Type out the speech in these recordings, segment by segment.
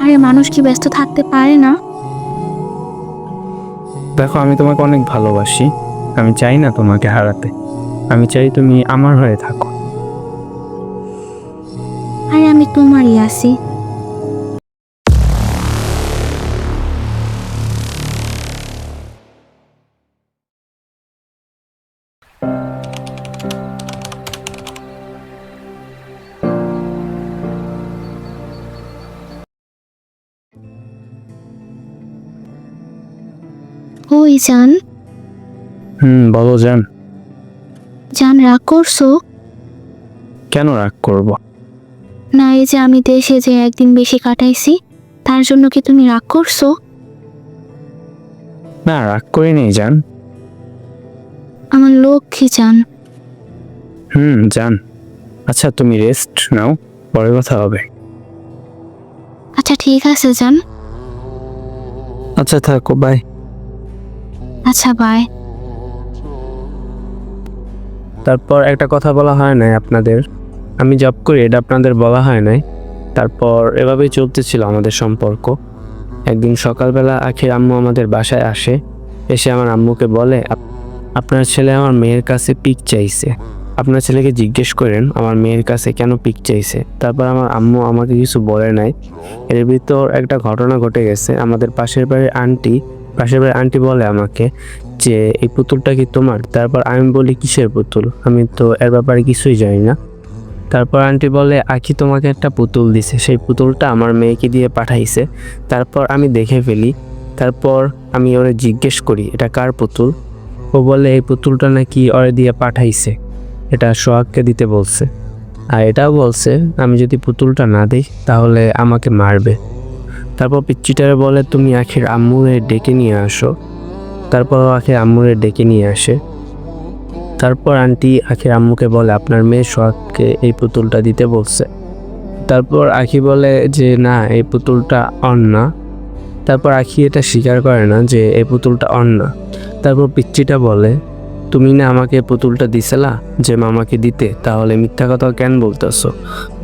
আরে মানুষ কি ব্যস্ত থাকতে পারে না? দেখো আমি তোমাকে অনেক ভালোবাসি। আমি চাই না তোমাকে হারাতে। আমি চাই তুমি আমার হয়ে থাকো। আরে আমি তোমারই আছি। ওই জান। হুম বলো জান। জান রাগ করছ? কেন রাগ করব? না এই যে আমি দেশে যে একদিন বেশি কাটাইছি তার জন্য কি তুমি রাগ করছ? না রাগ করে নেই জান। আমার লক্ষ্মী জান। হুম জান। আচ্ছা তুমি রেস্ট নাও পরে কথা হবে। আচ্ছা ঠিক আছে জান। আচ্ছা থাকো বাই আচ্ছা বাই তারপর একটা কথা বলা হয় নাই আপনাদের। আমি জব করি, এটা আপনাদের বলা হয় নাই। তারপর এভাবেই চলতেছিল আমাদের সম্পর্ক। একদিন সকালবেলা আখির আম্মু আমাদের বাসায় আসে, এসে আমার আম্মুকে বলে আপনার ছেলে আমার মেয়ের কাছে পিক চাইছে। আপনার ছেলেকে জিজ্ঞেস করেন, আমার মেয়ের কাছে কেন পিক চাইছে? তারপর আমার আম্মু আমাকে কিছু বলে নাই। এর ভিতর একটা ঘটনা ঘটে গেছে। আমাদের পাশের বাড়ির আন্টি পাশের বাড়ির আন্টি বলে আমাকে যে, এই পুতুলটা কি তোমার? তারপর আমি বলি, কিসের পুতুল? আমি তো এর ব্যাপারে কিছুই জানি না। তারপর আন্টি বলে, আখি তোমাকে একটা পুতুল দিছে। সেই পুতুলটা আমার মেয়েকে দিয়ে পাঠাইছে। তারপর আমি দেখে ফেলি। তারপর আমি ওরে জিজ্ঞেস করি, এটা কার পুতুল? ও বলে, এই পুতুলটা নাকি ওরে দিয়ে পাঠাইছে। এটা সোহাগকে দিতে বলছে। আর এটাও বলছে, আমি যদি পুতুলটা না দিই, তাহলে আমাকে মারবে। তারপর পিচ্চিটারে বলে, তুমি আখির আম্মুরে ডেকে নিয়ে আসো। তারপর আখের আম্মুরে ডেকে নিয়ে আসে। তারপর আন্টি আখির আম্মুকে বলে, আপনার মেয়ে সোহাগকে এই পুতুলটা দিতে বলছে। তারপর আখি বলে যে, না, এই পুতুলটা অন না তারপর আখি এটা স্বীকার করে না যে, এই পুতুলটা অন না তারপর পিচ্চিটা বলে, তুমি না আমাকে পুতুলটা দিছিলা যে মামাকে দিতে? তাহলে মিথ্যা কথা কেন বলতেছো?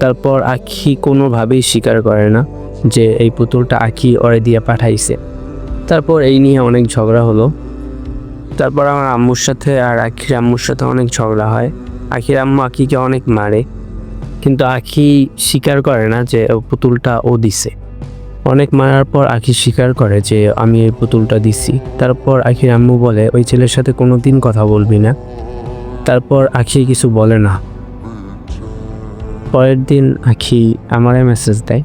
তারপর আখি কোনোভাবেই স্বীকার করে না। যে এই পুতুলটা আঁকি ওরে দিয়ে পাঠাইছে। তারপর এই নিয়ে অনেক ঝগড়া হলো। তারপর আমার আম্মুর সাথে আর আখির আম্মুর সাথে অনেক ঝগড়া হয়। আখির আম্মু আখিকে অনেক মারে। কিন্তু আখি স্বীকার করে না যে পুতুলটা ও দিছে। অনেক মারার পর আখি স্বীকার করে যে আমি এই পুতুলটা দিছি। তারপর আখির আম্মু বলে, ওই ছেলের সাথে কোনো দিন কথা বলবি না। তারপর আখি কিছু বলে না। পরের দিন আখি আমারে মেসেজ দেয়।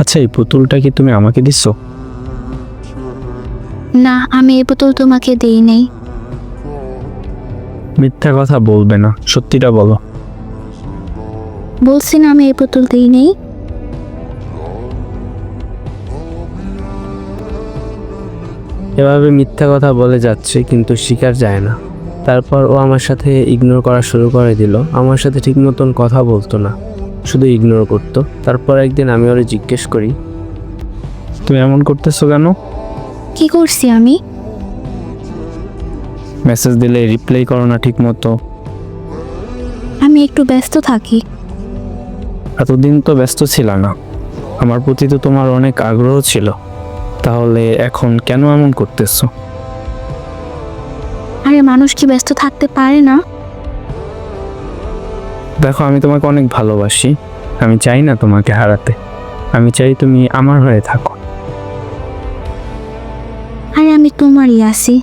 আচ্ছা এই পুতুলটা কি তুমি আমাকে দিছো না আমি এই পুতুল তোমাকে দেই নাই। মিথ্যা কথা বলবে না সত্যিটা বলো। বলছি না আমি এই পুতুল দিই নেই। এভাবে মিথ্যা কথা বলে যাচ্ছে কিন্তু শিকার যায় না। তারপর ও আমার সাথে ইগনোর করা শুরু করে দিল। আমার সাথে ঠিক মতন কথা বলতো না। শুধু ইগনোর করতো। তারপর একদিন আমি ওরে জিজ্ঞেস করি তুমি এমন করতেছো কেন? কি করছি আমি? মেসেজ দিলে রিপ্লাই করো না ঠিক মতো আমি একটু ব্যস্ত থাকি। এতদিন তো ব্যস্ত ছিল না। আমার প্রতি তো তোমার অনেক আগ্রহ ছিল। তাহলে এখন কেন এমন করতেছো? আরে মানুষ কি ব্যস্ত থাকতে পারে না? দেখো আমি তোমাকে অনেক ভালোবাসি। আমি চাই না তোমাকে হারাতে। আমি চাই তুমি আমার হয়ে থাকো। আরে আমি তোমারই আছি।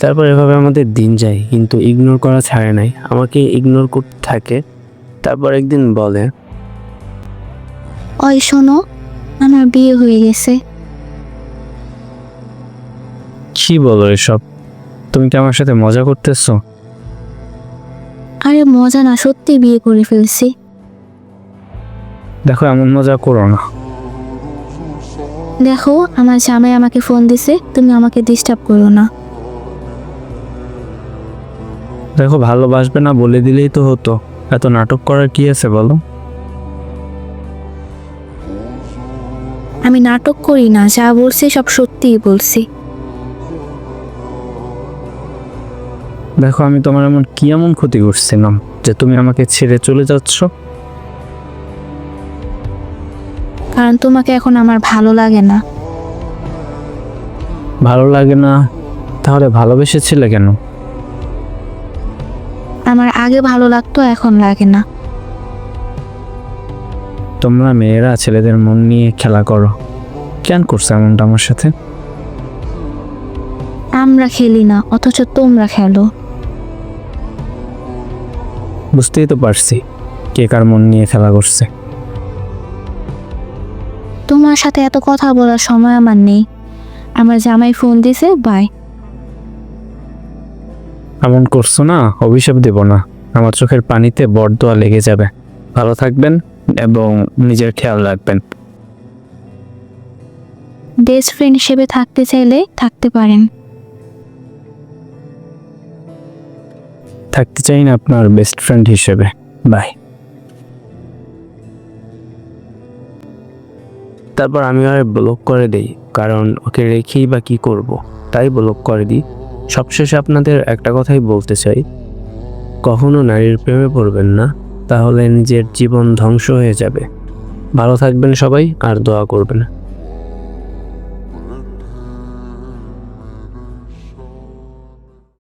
তারপর এভাবে আমাদের দিন যায় কিন্তু ইগনোর করা ছাড়ে নাই। আমাকে ইগনোর করতে থাকে তারপর একদিন বলে ওই শোনো আমার বিয়ে হয়ে গেছে। কি বলো এসব? তুমি কি আমার সাথে মজা করতেছো? আরে মজা না সত্যি বিয়ে করে ফেলছি। দেখো এমন মজা করো না। দেখো আমার জামাই আমাকে ফোন দিছে তুমি আমাকে ডিস্টার্ব করো না। দেখো ভালোবাসবে না বলে দিলেই তো হতো। এত নাটক করার কি আছে বলো? আমি নাটক করি না যা বলছি সব সত্যিই বলছি। দেখো আমি তোমার এমন কি এমন ক্ষতি করছিলাম যে তুমি আমাকে ছেড়ে চলে যাচ্ছ? কারণ তোমাকে এখন আমার ভালো লাগে না। ভালো লাগে না? তাহলে ভালোবেসেছিলে কেন? আমার আগে ভালো লাগতো এখন লাগে না। তোমরা মেয়েরা ছেলেদের মন নিয়ে খেলা করো। কেন করছ এমনটা আমার সাথে? আমরা খেলি না অথচ তোমরা খেলো। বুঝতেই তো পারছি কে কার মন নিয়ে খেলা করছে। তোমার সাথে এত কথা বলার সময় আমার নেই। আমার জামাই ফোন দিছে বাই এমন করছ না অভিশাপ দেব না। আমার চোখের পানিতে বরদোয়া লেগে যাবে। ভালো থাকবেন এবং নিজের খেয়াল রাখবেন। বেস্ট ফ্রেন্ড হিসেবে থাকতে চাইলে থাকতে পারেন। থাকতে চাই না আপনার বেস্ট ফ্রেন্ড হিসেবে। বাই তারপর আমি আর ব্লক করে দেই, কারণ ওকে রেখেই বা কি করব। তাই ব্লক করে দিই। সবশেষে আপনাদের একটা কথাই বলতে চাই, কখনো নারীর প্রেমে পড়বেন না, তাহলে নিজের জীবন ধ্বংস হয়ে যাবে। ভালো থাকবেন সবাই, আর দোয়া করবেন।